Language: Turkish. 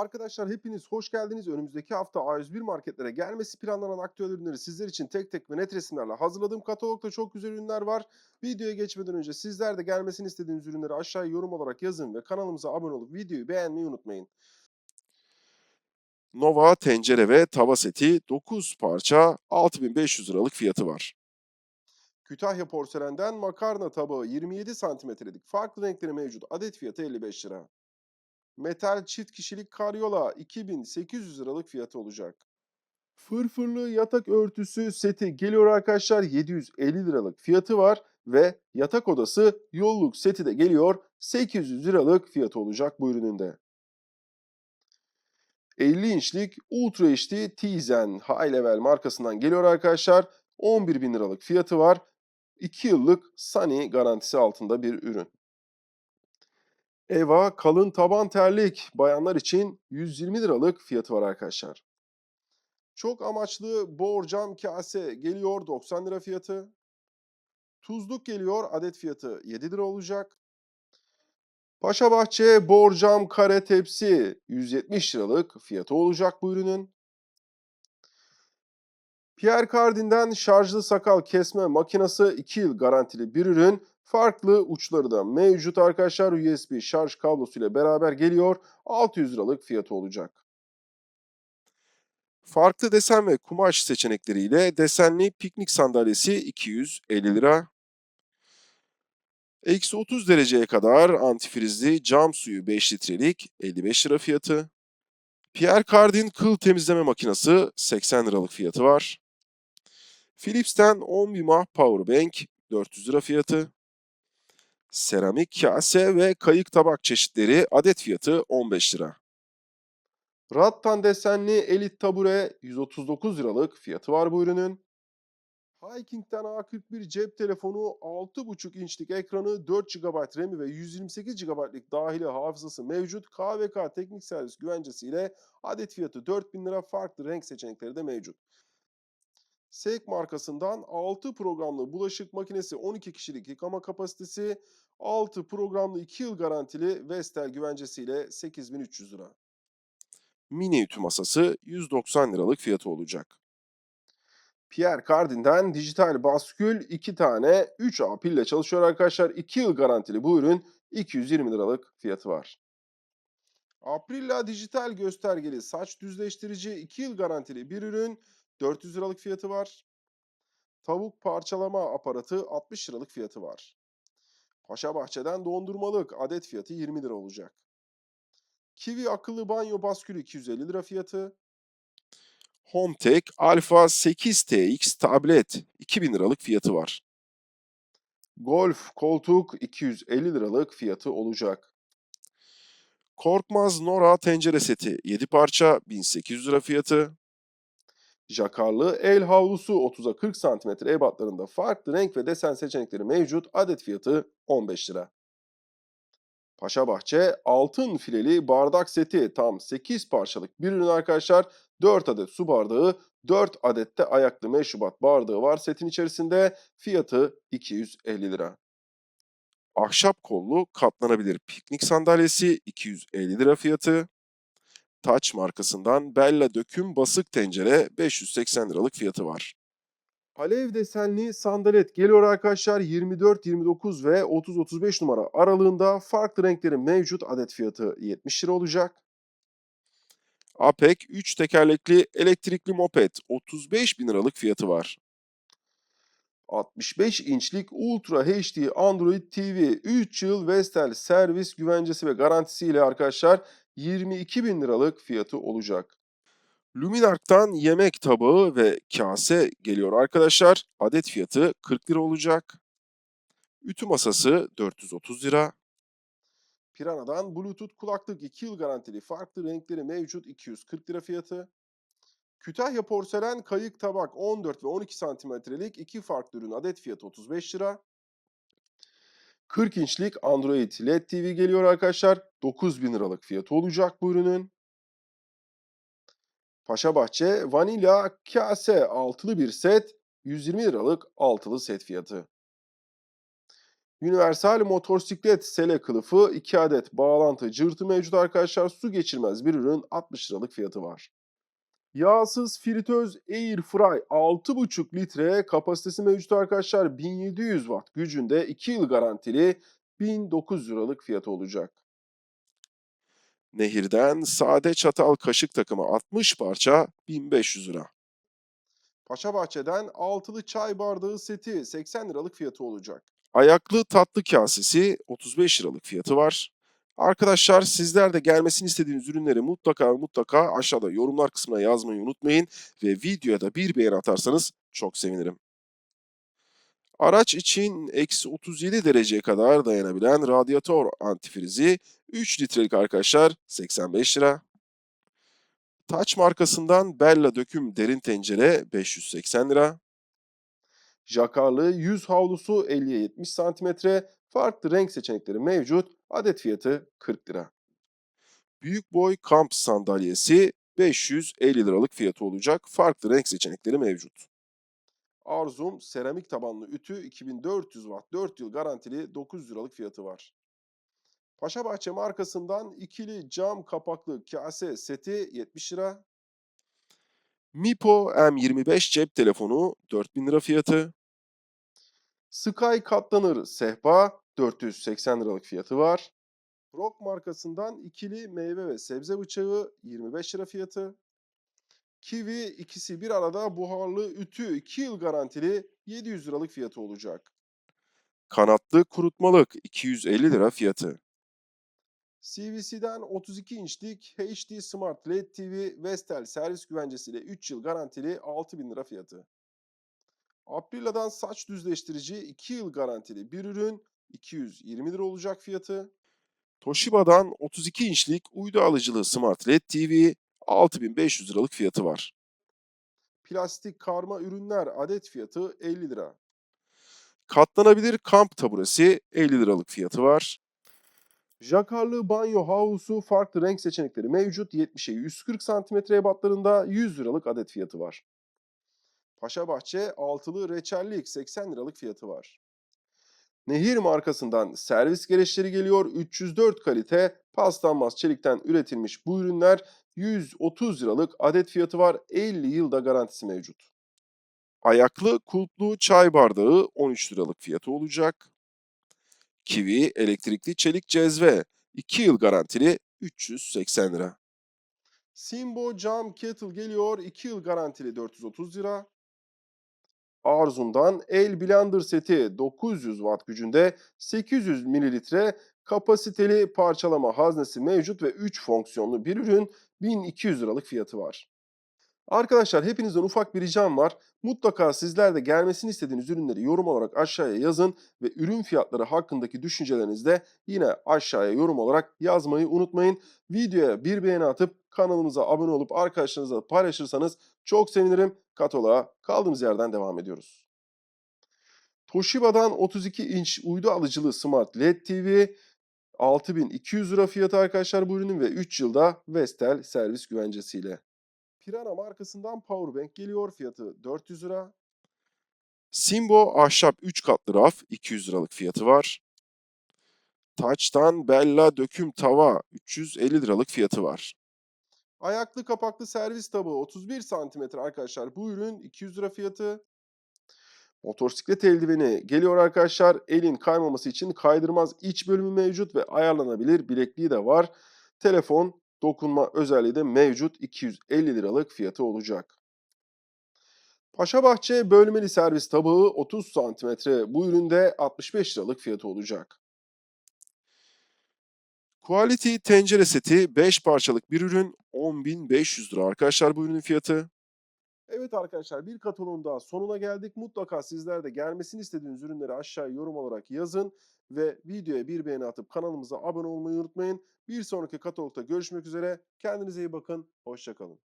Arkadaşlar hepiniz hoş geldiniz. Önümüzdeki hafta A101 marketlere gelmesi planlanan aktüel ürünleri sizler için tek tek ve net resimlerle hazırladığım katalogda çok güzel ürünler var. Videoya geçmeden önce sizler de gelmesini istediğiniz ürünleri aşağıya yorum olarak yazın ve kanalımıza abone olup videoyu beğenmeyi unutmayın. Nova tencere ve tava seti 9 parça 6500 liralık fiyatı var. Kütahya porselenden makarna tabağı 27 santimetrelik farklı renkleri mevcut adet fiyatı 55 lira. Metal çift kişilik karyola 2800 liralık fiyatı olacak. Fırfırlı yatak örtüsü seti geliyor arkadaşlar 750 liralık fiyatı var ve yatak odası yolluk seti de geliyor 800 liralık fiyatı olacak bu ürünün de. 50 inçlik Ultra HD Tizen High Level markasından geliyor arkadaşlar. 11 bin liralık fiyatı var. 2 yıllık Sunny garantisi altında bir ürün. Eva kalın taban terlik bayanlar için 120 liralık fiyatı var arkadaşlar. Çok amaçlı borcam kase geliyor 90 lira fiyatı. Tuzluk geliyor adet fiyatı 7 lira olacak. Paşabahçe borcam kare tepsi 170 liralık fiyatı olacak bu ürünün. Pierre Cardin'den şarjlı sakal kesme makinesi 2 yıl garantili bir ürün. Farklı uçları da mevcut arkadaşlar. USB şarj kablosu ile beraber geliyor. 600 liralık fiyatı olacak. Farklı desen ve kumaş seçenekleriyle desenli piknik sandalyesi 250 lira. Eksi 30 dereceye kadar antifrizli cam suyu 5 litrelik 55 lira fiyatı. Pierre Cardin kıl temizleme makinesi 80 liralık fiyatı var. Philips'ten 10 mAh Powerbank 400 lira fiyatı. Seramik kase ve kayık tabak çeşitleri adet fiyatı 15 lira. Rattan desenli elit tabure 139 liralık fiyatı var bu ürünün. Hiking'den A41 cep telefonu 6.5 inçlik ekranı 4 GB RAM'i ve 128 GB'lik dahili hafızası mevcut. KVK teknik servis güvencesiyle adet fiyatı 4000 lira farklı renk seçenekleri de mevcut. Seik markasından 6 programlı bulaşık makinesi 12 kişilik yıkama kapasitesi 6 programlı 2 yıl garantili Vestel güvencesiyle 8300 lira. Mini ütü masası 190 liralık fiyatı olacak. Pierre Cardin'den dijital baskül 2 tane 3A pille çalışıyor arkadaşlar. 2 yıl garantili bu ürün 220 liralık fiyatı var. Aprilla dijital göstergeli saç düzleştirici 2 yıl garantili bir ürün 400 liralık fiyatı var. Tavuk parçalama aparatı 60 liralık fiyatı var. Paşa Bahçe'den dondurmalık adet fiyatı 20 lira olacak. Kiwi akıllı banyo baskülü 250 lira fiyatı. HomeTech Alpha 8TX tablet 2000 liralık fiyatı var. Golf koltuk 250 liralık fiyatı olacak. Korkmaz Nora tencere seti 7 parça 1800 lira fiyatı. Jakarlı el havlusu 30'a 40 cm ebatlarında farklı renk ve desen seçenekleri mevcut. Adet fiyatı 15 lira. Paşabahçe altın fileli bardak seti tam 8 parçalık bir ürün arkadaşlar. 4 adet su bardağı, 4 adet de ayaklı meşrubat bardağı var setin içerisinde. Fiyatı 250 lira. Ahşap kollu katlanabilir piknik sandalyesi 250 lira fiyatı. Taç markasından Bella döküm basık tencere 580 liralık fiyatı var. Alev desenli sandalet geliyor arkadaşlar 24, 29 ve 30-35 numara aralığında farklı renklerin mevcut adet fiyatı 70 lira olacak. Apek 3 tekerlekli elektrikli moped 35 bin liralık fiyatı var. 65 inçlik Ultra HD Android TV 3 yıl Vestel servis güvencesi ve garantisiyle arkadaşlar 22 bin liralık fiyatı olacak. Luminark'tan yemek tabağı ve kase geliyor arkadaşlar. Adet fiyatı 40 lira olacak. Ütü masası 430 lira. Piranha'dan Bluetooth kulaklık 2 yıl garantili farklı renkleri mevcut 240 lira fiyatı. Kütahya porselen kayık tabak 14 ve 12 santimetrelik iki farklı ürün adet fiyatı 35 lira. 40 inçlik Android LED TV geliyor arkadaşlar. 9000 liralık fiyatı olacak bu ürünün. Paşabahçe vanilya kase altılı bir set 120 liralık altılı set fiyatı. Universal motosiklet sele kılıfı 2 adet bağlantı cırtı mevcut arkadaşlar. Su geçirmez bir ürün 60 liralık fiyatı var. Yağsız fritöz Air Fry 6,5 litre kapasitesi mevcut arkadaşlar. 1700 watt gücünde 2 yıl garantili 1900 liralık fiyatı olacak. Nehir'den sade çatal kaşık takımı 60 parça 1500 lira. Paşabahçe'den altılı çay bardağı seti 80 liralık fiyatı olacak. Ayaklı tatlı kasesi 35 liralık fiyatı var. Arkadaşlar sizler de gelmesini istediğiniz ürünleri mutlaka mutlaka aşağıda yorumlar kısmına yazmayı unutmayın ve videoya da bir beğeni atarsanız çok sevinirim. Araç için eksi 37 dereceye kadar dayanabilen radyatör antifrizi 3 litrelik arkadaşlar 85 lira. Taç markasından Bella döküm derin tencere 580 lira. Jakarlı yüz havlusu 50'ye 70 santimetre. Farklı renk seçenekleri mevcut. Adet fiyatı 40 lira. Büyük boy kamp sandalyesi 550 liralık fiyatı olacak. Farklı renk seçenekleri mevcut. Arzum seramik tabanlı ütü 2400 watt 4 yıl garantili 900 liralık fiyatı var. Paşabahçe markasından ikili cam kapaklı kase seti 70 lira. Mipo M25 cep telefonu 4000 lira fiyatı. Sky katlanır sehpa 480 liralık fiyatı var. Rock markasından ikili meyve ve sebze bıçağı 25 lira fiyatı. Kiwi ikisi bir arada buharlı ütü 2 yıl garantili 700 liralık fiyatı olacak. Kanatlı kurutmalık 250 lira fiyatı. CVC'den 32 inçlik HD Smart LED TV Vestel servis güvencesiyle 3 yıl garantili 6000 lira fiyatı. Aprilia'dan saç düzleştirici 2 yıl garantili bir ürün 220 lira olacak fiyatı. Toshiba'dan 32 inçlik uydu alıcılı Smart LED TV 6500 liralık fiyatı var. Plastik karma ürünler adet fiyatı 50 lira. Katlanabilir kamp taburesi 50 liralık fiyatı var. Jakarlı banyo havlusu farklı renk seçenekleri mevcut. 70'e 140 cm ebatlarında 100 liralık adet fiyatı var. Paşabahçe altılı reçellik 80 liralık fiyatı var. Nehir markasından servis gereçleri geliyor. 304 kalite paslanmaz çelikten üretilmiş bu ürünler 130 liralık adet fiyatı var. 50 yılda garantisi mevcut. Ayaklı kulplu çay bardağı 13 liralık fiyatı olacak. Kiwi elektrikli çelik cezve 2 yıl garantili 380 lira. Simbo cam kettle geliyor 2 yıl garantili 430 lira. Arzum'dan el blender seti 900 watt gücünde 800 mililitre kapasiteli parçalama haznesi mevcut ve 3 fonksiyonlu bir ürün 1200 liralık fiyatı var. Arkadaşlar hepinizden ufak bir ricam var. Mutlaka sizler de gelmesini istediğiniz ürünleri yorum olarak aşağıya yazın ve ürün fiyatları hakkındaki düşüncelerinizi de yine aşağıya yorum olarak yazmayı unutmayın. Videoya bir beğeni atıp kanalımıza abone olup arkadaşlarınızla paylaşırsanız çok sevinirim. Kataloğa kaldığımız yerden devam ediyoruz. Toshiba'dan 32 inç uydu alıcılı Smart LED TV 6200 lira fiyatı arkadaşlar bu ürünün ve 3 yılda Vestel servis güvencesiyle. Pirana markasından Powerbank geliyor. Fiyatı 400 lira. Simbo ahşap 3 katlı raf 200 liralık fiyatı var. Taç'tan Bella döküm tava 350 liralık fiyatı var. Ayaklı kapaklı servis tabağı 31 santimetre arkadaşlar. Bu ürün 200 lira fiyatı. Motosiklet eldiveni geliyor arkadaşlar. Elin kaymaması için kaydırmaz iç bölümü mevcut ve ayarlanabilir bilekliği de var. Telefon dokunma özelliği de mevcut 250 liralık fiyatı olacak. Paşabahçe bölmeli servis tabağı 30 cm. Bu üründe 65 liralık fiyatı olacak. Quality tencere seti 5 parçalık bir ürün 10.500 lira arkadaşlar bu ürünün fiyatı. Evet arkadaşlar bir kataloğun daha sonuna geldik. Mutlaka sizler de gelmesini istediğiniz ürünleri aşağıya yorum olarak yazın. Ve videoya bir beğeni atıp kanalımıza abone olmayı unutmayın. Bir sonraki katalogda görüşmek üzere. Kendinize iyi bakın. Hoşçakalın.